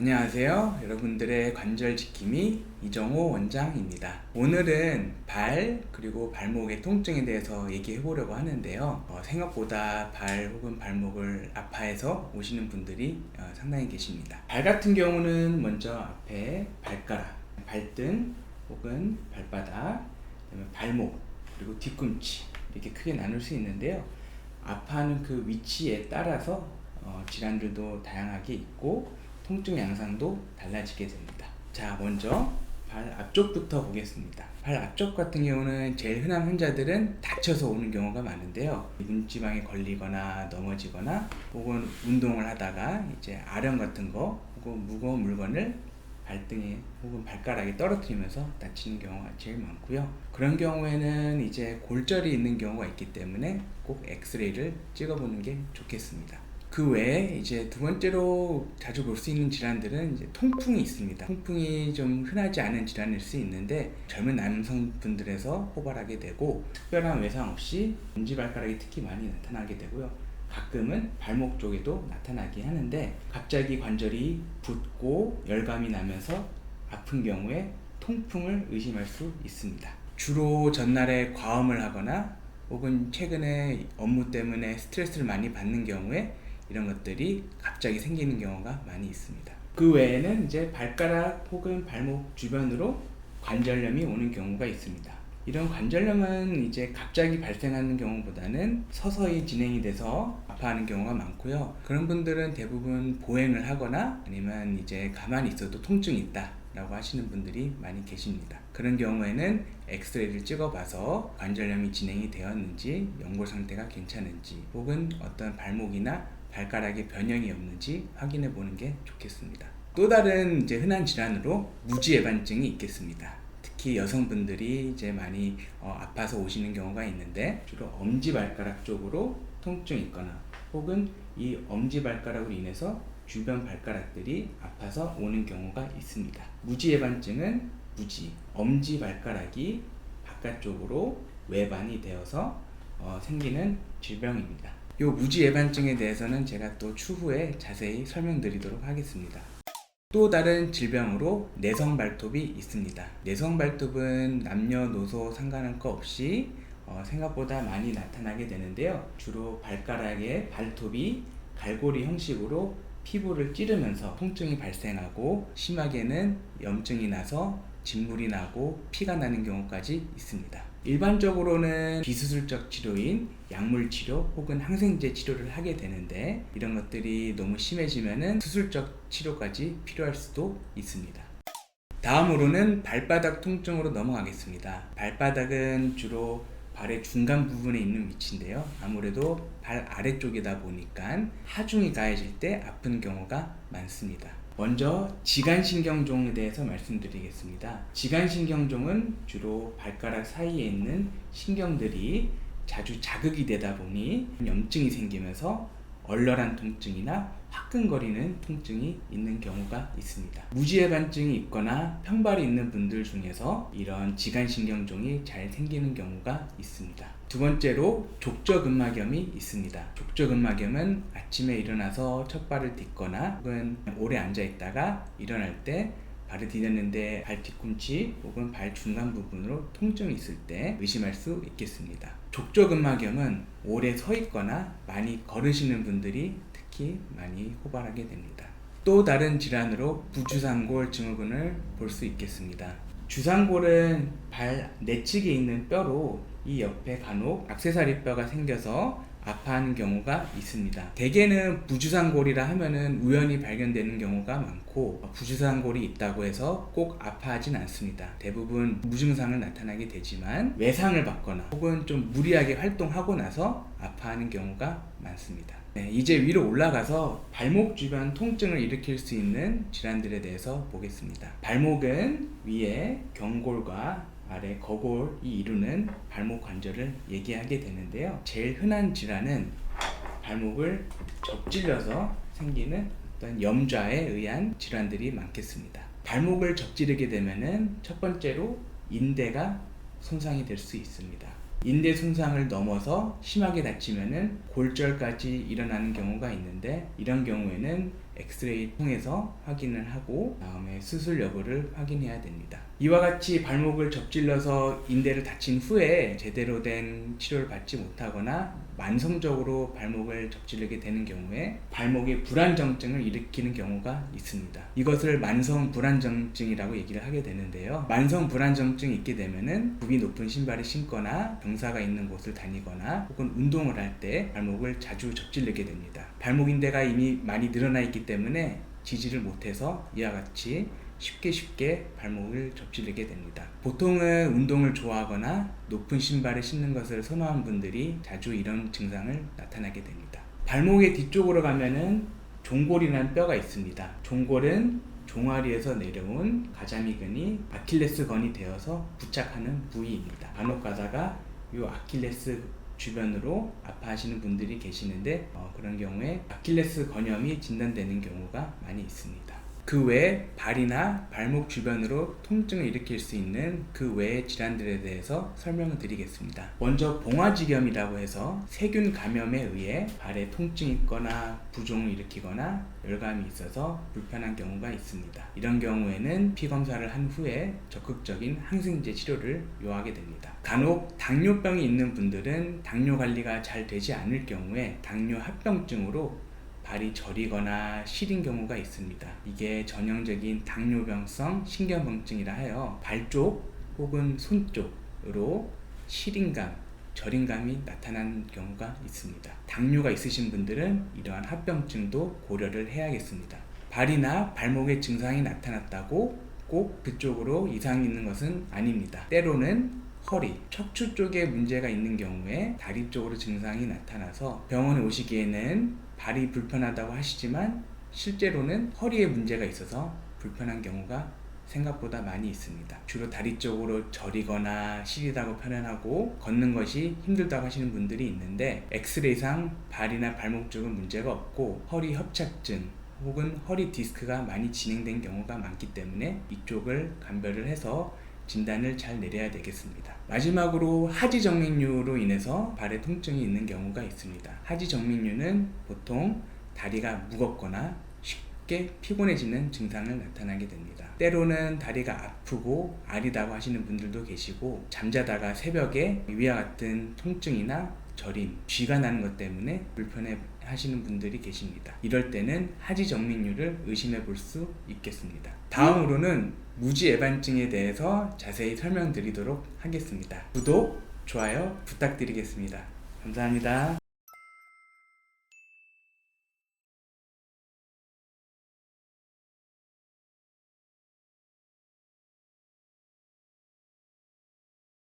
안녕하세요. 여러분들의 관절 지킴이 이정호 원장입니다. 오늘은 발 그리고 발목의 통증에 대해서 얘기해 보려고 하는데요. 어, 생각보다 발 혹은 발목을 아파해서 오시는 분들이 어, 상당히 계십니다. 발 같은 경우는 먼저 앞에 발가락, 발등 혹은 발바닥, 발목 그리고 뒤꿈치 이렇게 크게 나눌 수 있는데요. 아파하는 그 위치에 따라서 어, 질환들도 다양하게 있고 통증 양상도 달라지게 됩니다. 자, 먼저 발 앞쪽부터 보겠습니다. 발 앞쪽 같은 경우는 제일 흔한 환자들은 다쳐서 오는 경우가 많은데요. 문지방에 걸리거나 넘어지거나 혹은 운동을 하다가 이제 아령 같은 거 혹은 무거운 물건을 발등에 혹은 발가락에 떨어뜨리면서 다치는 경우가 제일 많고요. 그런 경우에는 이제 골절이 있는 경우가 있기 때문에 꼭 엑스레이를 찍어보는 게 좋겠습니다. 그 외에 이제 두 번째로 자주 볼 수 있는 질환들은 이제 통풍이 있습니다. 통풍이 좀 흔하지 않은 질환일 수 있는데 젊은 남성분들에서 호발하게 되고 특별한 외상 없이 엄지발가락이 특히 많이 나타나게 되고요. 가끔은 발목 쪽에도 나타나게 하는데 갑자기 관절이 붓고 열감이 나면서 아픈 경우에 통풍을 의심할 수 있습니다. 주로 전날에 과음을 하거나 혹은 최근에 업무 때문에 스트레스를 많이 받는 경우에 이런 것들이 갑자기 생기는 경우가 많이 있습니다. 그 외에는 이제 발가락 혹은 발목 주변으로 관절염이 오는 경우가 있습니다. 이런 관절염은 이제 갑자기 발생하는 경우보다는 서서히 진행이 돼서 아파하는 경우가 많고요. 그런 분들은 대부분 보행을 하거나 아니면 이제 가만히 있어도 통증이 있다. 라고 하시는 분들이 많이 계십니다. 그런 경우에는 엑스레이를 찍어봐서 관절염이 진행이 되었는지 연골 상태가 괜찮은지 혹은 어떤 발목이나 발가락에 변형이 없는지 확인해 보는 게 좋겠습니다. 또 다른 이제 흔한 질환으로 무지에반증이 있겠습니다. 특히 여성분들이 이제 많이 어, 아파서 오시는 경우가 있는데 주로 엄지발가락 쪽으로 통증이 있거나 혹은 이 엄지발가락으로 인해서 주변 발가락들이 아파서 오는 경우가 있습니다. 무지에반증은 무지, 엄지발가락이 바깥쪽으로 외반이 되어서 어, 생기는 질병입니다. 이 무지에반증에 대해서는 제가 또 추후에 자세히 설명드리도록 하겠습니다. 또 다른 질병으로 내성 발톱이 있습니다. 내성 발톱은 남녀노소 상관할 거 없이 어, 생각보다 많이 나타나게 되는데요. 주로 발가락에 발톱이 갈고리 형식으로 피부를 찌르면서 통증이 발생하고 심하게는 염증이 나서 진물이 나고 피가 나는 경우까지 있습니다. 일반적으로는 비수술적 치료인 약물 치료 혹은 항생제 치료를 하게 되는데 이런 것들이 너무 심해지면은 수술적 치료까지 필요할 수도 있습니다. 다음으로는 발바닥 통증으로 넘어가겠습니다. 발바닥은 주로 발의 중간 부분에 있는 위치인데요. 아무래도 발 아래쪽이다 보니까 하중이 가해질 때 아픈 경우가 많습니다. 먼저 지간신경종에 대해서 말씀드리겠습니다. 지간신경종은 주로 발가락 사이에 있는 신경들이 자주 자극이 되다 보니 염증이 생기면서 얼얼한 통증이나 화끈거리는 통증이 있는 경우가 있습니다. 무지해반증이 있거나 평발이 있는 분들 중에서 이런 지간신경종이 잘 생기는 경우가 있습니다. 두 번째로 족저근막염이 있습니다. 족저근막염은 아침에 일어나서 첫 발을 딛거나 혹은 오래 앉아 있다가 일어날 때 발을 디뎠는데 발 뒤꿈치 혹은 발 중간 부분으로 통증이 있을 때 의심할 수 있겠습니다. 족저근막염은 오래 서 있거나 많이 걸으시는 분들이 특히 많이 호발하게 됩니다. 또 다른 질환으로 부주상골 증후군을 볼 수 있겠습니다. 주상골은 발 내측에 있는 뼈로 이 옆에 간혹 악세사리 뼈가 생겨서 아파하는 경우가 있습니다. 대개는 부주상골이라 하면은 우연히 발견되는 경우가 많고 부주상골이 있다고 해서 꼭 아파하진 않습니다. 대부분 무증상을 나타나게 되지만 외상을 받거나 혹은 좀 무리하게 활동하고 나서 아파하는 경우가 많습니다. 네, 이제 위로 올라가서 발목 주변 통증을 일으킬 수 있는 질환들에 대해서 보겠습니다. 발목은 위에 경골과 아래 거골이 이루는 발목 관절을 얘기하게 되는데요. 제일 흔한 질환은 발목을 접질려서 생기는 어떤 염좌에 의한 질환들이 많겠습니다. 발목을 접지르게 되면은 첫 번째로 인대가 손상이 될 수 있습니다. 인대 손상을 넘어서 심하게 다치면은 골절까지 일어나는 경우가 있는데 이런 경우에는 엑스레이 통해서 확인을 하고 다음에 수술 여부를 확인해야 됩니다. 이와 같이 발목을 접질러서 인대를 다친 후에 제대로 된 치료를 받지 못하거나 만성적으로 발목을 접질르게 되는 경우에 발목에 불안정증을 일으키는 경우가 있습니다. 이것을 만성 불안정증이라고 얘기를 하게 되는데요. 만성 불안정증이 있게 되면은 굽이 높은 신발을 신거나 경사가 있는 곳을 다니거나 혹은 운동을 할 때 발목을 자주 접질르게 됩니다. 발목 인대가 이미 많이 늘어나 있기 때문에 지지를 못해서 이와 같이 쉽게 쉽게 발목을 접질리게 됩니다. 보통은 운동을 좋아하거나 높은 신발을 신는 것을 선호하는 분들이 자주 이런 증상을 나타나게 됩니다. 발목의 뒤쪽으로 가면은 종골이라는 뼈가 있습니다. 종골은 종아리에서 내려온 가자미근이 아킬레스건이 되어서 부착하는 부위입니다. 간혹 가다가 이 아킬레스 주변으로 아파하시는 분들이 계시는데 어, 그런 경우에 아킬레스 건염이 진단되는 경우가 많이 있습니다. 그 외에 발이나 발목 주변으로 통증을 일으킬 수 있는 그 외의 질환들에 대해서 설명을 드리겠습니다. 먼저 봉화지겸이라고 해서 세균 감염에 의해 발에 통증이 있거나 부종을 일으키거나 열감이 있어서 불편한 경우가 있습니다. 이런 경우에는 피 검사를 한 후에 적극적인 항생제 치료를 요하게 됩니다. 간혹 당뇨병이 있는 분들은 당뇨 관리가 잘 되지 않을 경우에 당뇨 합병증으로 발이 저리거나 시린 경우가 있습니다. 이게 전형적인 당뇨병성 신경병증이라 하여 발 쪽 혹은 손 쪽으로 시린감, 저린감이 나타나는 경우가 있습니다. 당뇨가 있으신 분들은 이러한 합병증도 고려를 해야겠습니다. 발이나 발목에 증상이 나타났다고 꼭 그쪽으로 이상이 있는 것은 아닙니다. 때로는 허리, 척추 쪽에 문제가 있는 경우에 다리 쪽으로 증상이 나타나서 병원에 오시기에는 발이 불편하다고 하시지만 실제로는 허리에 문제가 있어서 불편한 경우가 생각보다 많이 있습니다. 주로 다리 쪽으로 저리거나 시리다고 표현하고 걷는 것이 힘들다고 하시는 분들이 있는데 엑스레이상 발이나 발목 쪽은 문제가 없고 허리 협착증 혹은 허리 디스크가 많이 진행된 경우가 많기 때문에 이쪽을 감별을 해서 진단을 잘 내려야 되겠습니다. 마지막으로 하지 정맥류로 인해서 발에 통증이 있는 경우가 있습니다. 하지 정맥류는 보통 다리가 무겁거나 쉽게 피곤해지는 증상을 나타나게 됩니다. 때로는 다리가 아프고 아리다고 하시는 분들도 계시고 잠자다가 새벽에 위와 같은 통증이나 저림, 쥐가 나는 것 때문에 불편해 하시는 분들이 계십니다. 이럴 때는 하지 정맥류를 의심해 볼 수 있겠습니다. 다음으로는 무지 애반증에 대해서 자세히 설명드리도록 하겠습니다. 구독, 좋아요 부탁드리겠습니다. 감사합니다.